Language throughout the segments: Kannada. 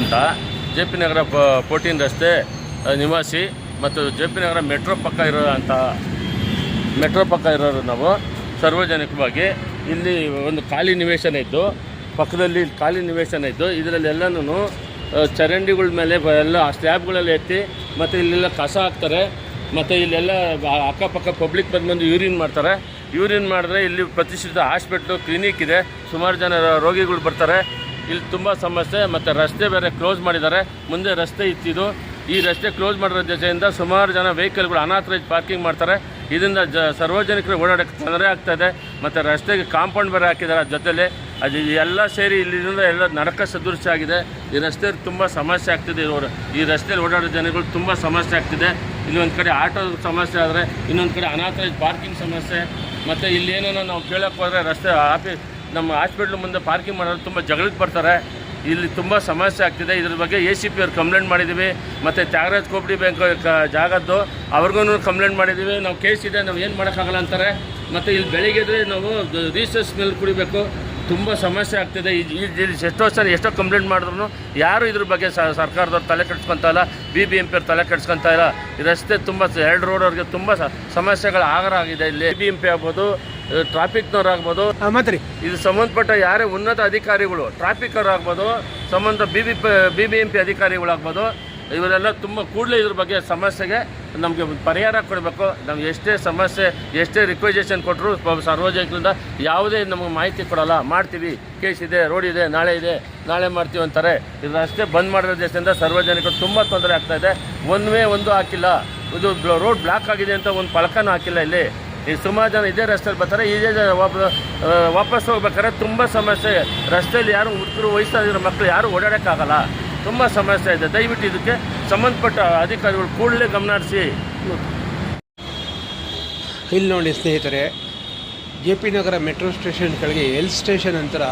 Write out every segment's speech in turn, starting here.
ಅಂತ ಜೆ ಪಿ ನಗರ ಫೋರ್ಟೀನ್ ರಸ್ತೆ ನಿವಾಸಿ ಮತ್ತು ಜೆ ಪಿ ನಗರ ಮೆಟ್ರೋ ಪಕ್ಕ ಇರೋ ಅಂತ, ಮೆಟ್ರೋ ಪಕ್ಕ ಇರೋರು ನಾವು ಸಾರ್ವಜನಿಕವಾಗಿ. ಇಲ್ಲಿ ಒಂದು ಖಾಲಿ ನಿವೇಶನ ಇದ್ದು, ಪಕ್ಕದಲ್ಲಿ ಖಾಲಿ ನಿವೇಶನ ಇದ್ದು, ಇದರಲ್ಲಿ ಎಲ್ಲನೂ ಚರಂಡಿಗಳ ಮೇಲೆ ಎಲ್ಲ ಸ್ಲ್ಯಾಬ್ಗಳೆಲ್ಲ ಎತ್ತಿ ಮತ್ತು ಇಲ್ಲೆಲ್ಲ ಕಸ ಹಾಕ್ತಾರೆ. ಮತ್ತು ಇಲ್ಲೆಲ್ಲ ಅಕ್ಕಪಕ್ಕ ಪಬ್ಲಿಕ್ ಬಂದು ಯೂರಿನ್ ಮಾಡ್ತಾರೆ. ಯೂರಿನ್ ಮಾಡಿದ್ರೆ ಇಲ್ಲಿ ಪ್ರತಿಷ್ಠಿತ ಹಾಸ್ಪಿಟ್ಲು, ಕ್ಲಿನಿಕ್ ಇದೆ. ಸುಮಾರು ಜನ ರೋಗಿಗಳು ಬರ್ತಾರೆ. ಇಲ್ಲಿ ತುಂಬ ಸಮಸ್ಯೆ, ಮತ್ತು ರಸ್ತೆ ಬೇರೆ ಕ್ಲೋಸ್ ಮಾಡಿದ್ದಾರೆ. ಮುಂದೆ ರಸ್ತೆ ಇತ್ತಿದ್ದು ಈ ರಸ್ತೆ ಕ್ಲೋಸ್ ಮಾಡಿರೋ ದೆಸೆಯಿಂದ ಸುಮಾರು ಜನ ವೆಹಿಕಲ್ಗಳು ಅನಾಥರೈಸ್ ಪಾರ್ಕಿಂಗ್ ಮಾಡ್ತಾರೆ. ಇದರಿಂದ ಜ ಸಾರ್ವಜನಿಕರಿಗೆ ಓಡಾಡೋಕ್ಕೆ ತೊಂದರೆ ಆಗ್ತಾಯಿದೆ ಮತ್ತು ರಸ್ತೆಗೆ ಕಾಂಪೌಂಡ್ ಬೇರೆ ಹಾಕಿದ್ದಾರೆ ಅದ್ರ ಜೊತೆಲಿ. ಅದು ಎಲ್ಲ ಸೇರಿ ಇಲ್ಲಿಂದ ಎಲ್ಲ ನರಕ ಸದೃಶ್ಯ ಆಗಿದೆ. ಈ ರಸ್ತೆ ತುಂಬ ಸಮಸ್ಯೆ ಆಗ್ತಿದೆ ಇವರು ಈ ರಸ್ತೆಯಲ್ಲಿ ಓಡಾಡೋ ಜನಗಳು ತುಂಬ ಸಮಸ್ಯೆ ಆಗ್ತಿದೆ. ಇನ್ನೊಂದು ಕಡೆ ಆಟೋ ಸಮಸ್ಯೆ ಆದರೆ, ಇನ್ನೊಂದು ಕಡೆ ಅನಾಥರೈಸ್ ಪಾರ್ಕಿಂಗ್ ಸಮಸ್ಯೆ. ಮತ್ತು ಇಲ್ಲಿ ಏನೇನೋ ನಾವು ಕೇಳೋಕ್ಕೆ ಹೋದರೆ ರಸ್ತೆ ಆಫೀ ನಮ್ಮ ಹಾಸ್ಪಿಟ್ಲ್ ಮುಂದೆ ಪಾರ್ಕಿಂಗ್ ಮಾಡೋರು ತುಂಬ ಜಗಳಕ್ಕೆ ಬರ್ತಾರೆ. ಇಲ್ಲಿ ತುಂಬ ಸಮಸ್ಯೆ ಆಗ್ತಿದೆ. ಇದ್ರ ಬಗ್ಗೆ ಎ ಸಿ ಪಿ ಅವ್ರು ಕಂಪ್ಲೇಂಟ್ ಮಾಡಿದ್ದೀವಿ ಮತ್ತು ತ್ಯಾಗರಾಜ್ ಕೋಪಡಿ ಬ್ಯಾಂಕ್ ಜಾಗದ್ದು ಅವ್ರಿಗೂ ಕಂಪ್ಲೇಂಟ್ ಮಾಡಿದ್ದೀವಿ ನಾವು ಕೇಸ್ ಇದೆ, ನಾವು ಏನು ಮಾಡೋಕ್ಕಾಗಲ್ಲ ಅಂತಾರೆ. ಮತ್ತು ಇಲ್ಲಿ ಬೆಳಿಗ್ಗೆ ಎದ್ರೆ ನಾವು ರೀಸಸ್ ಮೇಲೆ ಕುಡಿಬೇಕು. ತುಂಬ ಸಮಸ್ಯೆ ಆಗ್ತಿದೆ. ಈ ಎಷ್ಟೋ ಸಲ ಎಷ್ಟೋ ಕಂಪ್ಲೇಂಟ್ ಮಾಡಿದ್ರು ಯಾರು ಇದ್ರ ಬಗ್ಗೆ ಸರ್ಕಾರದವ್ರು ತಲೆ ಇಲ್ಲ ಬಿ ಬಿ ಎಂ ಪಿ ಅವ್ರು ತಲೆ ಇಲ್ಲ. ರಸ್ತೆ ತುಂಬ, ಎರಡು ರೋಡ್ ಅವ್ರಿಗೆ ತುಂಬ ಸಮಸ್ಯೆಗಳು ಆಗರ ಆಗಿದೆ ಇಲ್ಲಿ. ಬಿ ಎಂ ಪಿ ಆಗ್ಬೋದು ಟ್ರಾಫಿಕ್ನವ್ರು ಆಗ್ಬೋದು ಮತ್ತೆ ಇದು ಸಂಬಂಧಪಟ್ಟ ಯಾರೇ ಉನ್ನತ ಅಧಿಕಾರಿಗಳು ಟ್ರಾಫಿಕ್ ಅವ್ರು ಆಗ್ಬೋದು ಸಂಬಂಧ B B P B B M P ಅಧಿಕಾರಿಗಳಾಗ್ಬೋದು ಇವರೆಲ್ಲ ತುಂಬ ಕೂಡಲೇ ಇದ್ರ ಬಗ್ಗೆ ಸಮಸ್ಯೆಗೆ ನಮಗೆ ಪರಿಹಾರ ಕೊಡಬೇಕು. ನಾವು ಎಷ್ಟೇ ಸಮಸ್ಯೆ ಎಷ್ಟೇ ರಿಕ್ವೆಜೇಷನ್ ಕೊಟ್ಟರು ಸಾರ್ವಜನಿಕರಿಂದ ಯಾವುದೇ ನಮಗೆ ಮಾಹಿತಿ ಕೊಡಲ್ಲ. ಮಾಡ್ತೀವಿ. ಕೇಸ್ ಇದೆ ರೋಡ್ ಇದೆ ನಾಳೆ ಇದೆ ನಾಳೆ ಮಾಡ್ತೀವಿ ಅಂತಾರೆ. ಇದು ರಸ್ತೆ ಬಂದ್ ಮಾಡಿರೋ ದೇಶದಿಂದ ಸಾರ್ವಜನಿಕರು ತುಂಬ ತೊಂದರೆ ಆಗ್ತಾಯಿದೆ ವೇ ಒಂದು ಹಾಕಿಲ್ಲ. ಇದು ರೋಡ್ ಬ್ಲಾಕ್ ಆಗಿದೆ ಅಂತ ಒಂದು ಫಲಕನೂ ಹಾಕಿಲ್ಲ ಇಲ್ಲಿ. ಈ ಸುಮಾರು ಜನ ಇದೇ ರಸ್ತೆಯಲ್ಲಿ ಬರ್ತಾರೆ ಇದೇ ಜನ ವಾಪಸ್ ಹೋಗ್ಬೇಕಾದ್ರೆ ತುಂಬ ಸಮಸ್ಯೆ. ರಸ್ತೆಯಲ್ಲಿ ಯಾರು ಹುಡುಗರು ವಯಸ್ಸಾಗಿರೋ ಮಕ್ಕಳು ಯಾರು ಓಡಾಡೋಕ್ಕಾಗಲ್ಲ. ತುಂಬ ಸಮಸ್ಯೆ ಇದೆ. ದಯವಿಟ್ಟು ಇದಕ್ಕೆ ಸಂಬಂಧಪಟ್ಟ ಅಧಿಕಾರಿಗಳು ಕೂಡಲೇ ಗಮನ ಹರಿಸಿ. ಇಲ್ಲಿ ನೋಡಿ ಸ್ನೇಹಿತರೆ, J P Nagar metro station ಕೆಳಗೆ ಎಲ್ ಸ್ಟೇಷನ್ ನಂತರ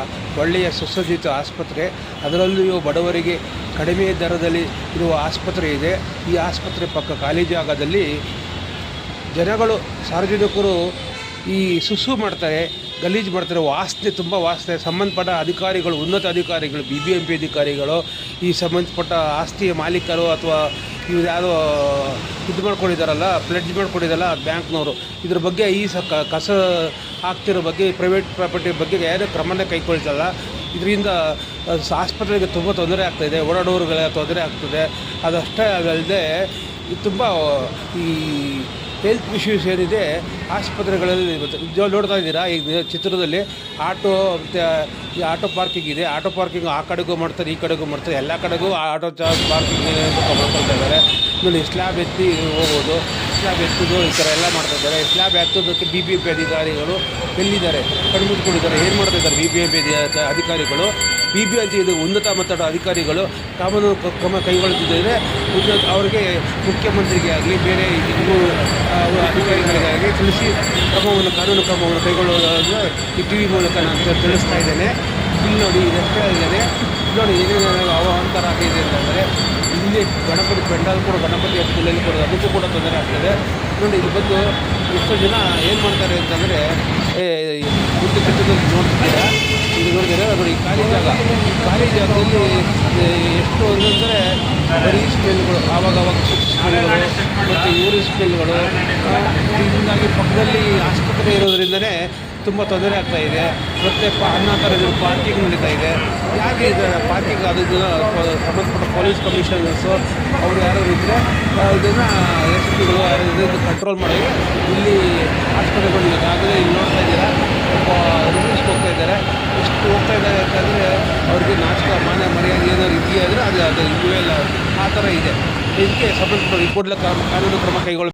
ಒಳ್ಳೆಯ ಸುಸಜ್ಜಿತ ಆಸ್ಪತ್ರೆ. ಅದರಲ್ಲಿಯೂ ಬಡವರಿಗೆ ಕಡಿಮೆ ದರದಲ್ಲಿ ಇರುವ ಆಸ್ಪತ್ರೆ ಇದೆ. ಈ ಆಸ್ಪತ್ರೆ ಪಕ್ಕ ಖಾಲಿ ಜಾಗದಲ್ಲಿ ಜನಗಳು ಸಾರ್ವಜನಿಕರು ಈ ಸುಸು ಮಾಡ್ತಾರೆ, ಗಲೀಜು ಮಾಡ್ತಾರೆ, ವಾಸನೆ, ತುಂಬ ವಾಸನೆ. ಸಂಬಂಧಪಟ್ಟ ಅಧಿಕಾರಿಗಳು, ಉನ್ನತ ಅಧಿಕಾರಿಗಳು ಬಿ ಬಿ ಎಂ ಪಿ ಅಧಿಕಾರಿಗಳು, ಈ ಸಂಬಂಧಪಟ್ಟ ಆಸ್ತಿಯ ಮಾಲೀಕರು ಅಥವಾ ಇವ್ರು ಯಾರೋ ಇದು ಮಾಡ್ಕೊಂಡಿದ್ದಾರಲ್ಲ ಪ್ಲೆಡ್ಜ್ ಮಾಡ್ಕೊಂಡಿದ್ದಾರಲ್ಲ ಬ್ಯಾಂಕ್ನವರು. ಇದ್ರ ಬಗ್ಗೆ ಈ ಸ ಕಸ ಹಾಕ್ತಿರೋ ಬಗ್ಗೆ ಪ್ರೈವೇಟ್ ಪ್ರಾಪರ್ಟಿ ಬಗ್ಗೆ ಯಾರೂ ಕ್ರಮನೇ ಕೈಗೊಳ್ತಲ್ಲ. ಇದರಿಂದ ಆಸ್ಪತ್ರೆಗೆ ತುಂಬ ತೊಂದರೆ ಆಗ್ತಾಯಿದೆ ಓಡಾಡೋರುಗಳ ತೊಂದರೆ ಆಗ್ತದೆ. ಅದಷ್ಟೇ ಅಲ್ಲದೆ ಇದು ತುಂಬ ಈ ಹೆಲ್ತ್ ಇಶ್ಯೂಸ್ ಏನಿದೆ, ಆಸ್ಪತ್ರೆಗಳಲ್ಲಿ ನೀವು ನೋಡ್ತಾ ಇದ್ದೀರಾ ಈಗ ಚಿತ್ರದಲ್ಲಿ ಆಟೋ, ಮತ್ತು ಈ ಆಟೋ ಪಾರ್ಕಿಂಗ್ ಇದೆ. ಆಟೋ ಪಾರ್ಕಿಂಗ್ ಆ ಕಡೆಗೂ ಮಾಡ್ತಾರೆ, ಈ ಕಡೆಗೂ ಮಾಡ್ತಾರೆ, ಎಲ್ಲ ಕಡೆಗೂ ಆಟೋ ಚಾರ್ಜ್ ಪಾರ್ಕಿಂಗ್ ಮಾಡ್ಕೊಳ್ತಾ ಇದ್ದಾರೆ. ನೋಡಿ ಸ್ಲ್ಯಾಬ್ ಎತ್ತಿ ಹೋಗ್ಬೋದು. ಸ್ಲ್ಯಾಬ್ ಎತ್ತೋದು ಈ ಥರ ಎಲ್ಲ ಮಾಡ್ತಾ ಇದ್ದಾರೆ. ಸ್ಲ್ಯಾಬ್ ಎತ್ತೋದಕ್ಕೆ ಬಿ ಬಿ ಎ ಪಿ ಅಧಿಕಾರಿಗಳು ಎಲ್ಲಿದ್ದಾರೆ ಕಣ್ಮುಚ್ಕೊಂಡಿದ್ದಾರೆ ಏನು ಮಾಡ್ತಾ ಇದ್ದಾರೆ ಬಿ ಬಿ ಎಂ ಪಿ ಅಧಿಕಾರಿಗಳು? ಬಿ ಬಿ ಅಂತ ಇದು ಉನ್ನತ ಮಟ್ಟದ ಅಧಿಕಾರಿಗಳು ಕಾನೂನು ಕ್ರಮ ಕೈಗೊಳ್ಳುತ್ತಿದ್ದರೆ. ಉನ್ನತ ಅವರಿಗೆ ಮುಖ್ಯಮಂತ್ರಿಗೆ ಆಗಲಿ, ಬೇರೆ ಇನ್ನೂ ಅಧಿಕಾರಿಗಳಿಗಾಗಿ ಅಧಿಕಾರಿಗಳಿಗಾಗಲಿ ತಿಳಿಸಿ ಕ್ರಮವನ್ನು, ಕಾನೂನು ಕ್ರಮವನ್ನು ಕೈಗೊಳ್ಳುವುದನ್ನು ಈ ಟಿ ವಿ ಮೂಲಕ ನಾನು ತಿಳಿಸ್ತಾ ಇದ್ದೇನೆ. ಇಲ್ಲಿ ನೋಡಿ ಇದಷ್ಟೇ ಇದ್ದೇನೆ ನೋಡಿ, ಏನೇನು ಅವಾಂತರ ಆಗಿದೆ ಅಂತಂದರೆ ಇಲ್ಲಿ ಗಣಪತಿ ಪೆಂಡಾಲ್ ಕೂಡ ಗಣಪತಿ ಹಬ್ಬದಲ್ಲಿ ಕೂಡ, ಅದಕ್ಕೂ ಕೂಡ ತೊಂದರೆ ಆಗ್ತದೆ. ನೋಡಿ, ಇಲ್ಲಿ ಬಂದು ಎಷ್ಟೋ ಜನ ಏನು ಮಾಡ್ತಾರೆ ಅಂತಂದರೆ ಮುಂದೆ ಕಟ್ಟದಲ್ಲಿ ನೋಡ್ತಿದ್ದೀರಾ? ನೋಡಿ ಈ ಖಾಲಿ ಜಾಗ. ಖಾಲಿ ಜಾಗದಲ್ಲಿ ಎಷ್ಟು ಅಂದರೆ ಬರೀ ಸ್ಮೆಲ್ಗಳು ಆವಾಗ ಆವಾಗ ಸ್ಮೆಲ್ಗಳು ಮತ್ತು ಯೂರಿ ಸ್ಮೆಲ್ಗಳು ಇದರಿಂದಾಗಿ ಪಕ್ಕದಲ್ಲಿ ಆಸ್ಪತ್ರೆ ಇರೋದ್ರಿಂದನೇ ತುಂಬ ತೊಂದರೆ ಆಗ್ತಾ ಇದೆ. ಮತ್ತು ಅನ್ನ ಥರದ್ದು ಪಾರ್ಕಿಂಗ್ ನಡೀತಾ ಇದೆ. ಯಾಕೆ ಇದು ಪಾರ್ಕಿಂಗ್ ಅದು ಇದನ್ನ ಪ- ಸಂಬಂಧಪಟ್ಟ ಪೊಲೀಸ್ ಕಮಿಷನರ್ಸು ಅವರು ಯಾರು ಇದ್ದರೆ ಇದನ್ನು ಎಸ್ ಪಿಗಳು ಇದನ್ನು ಕಂಟ್ರೋಲ್ ಮಾಡಿ, ಇಲ್ಲಿ ಆಸ್ಪತ್ರೆಗಳು ಈಗಾಗಲೇ ಇಲ್ಲಿ ನೋಡ್ತಾ ಇದ್ದೀರಾ. ಒಬ್ಬ ರಿಲೀಸ್ಗೆ ಹೋಗ್ತಾ ಇದ್ದಾರೆ. ಎಷ್ಟು ಹೋಗ್ತಾ ಇದ್ದಾರೆ ಅಂತಂದರೆ ಅವ್ರಿಗೆ ನಾಚಿಕ ಮಾನ ಮರ್ಯಾದೆ ಏನಾದ್ರು ಇದೆಯಾ ಅಂದರೆ ಅದು ಅದು ಇಲ್ಲವೇ ಇಲ್ಲ ಆ ಥರ ಇದೆ. ಇದಕ್ಕೆ ಸಂಬಂಧಪಟ್ಟ ಈ ಕೂಡಲೇ ಕಾನೂನು ಕ್ರಮ ಕೈಗೊಳ್ಳ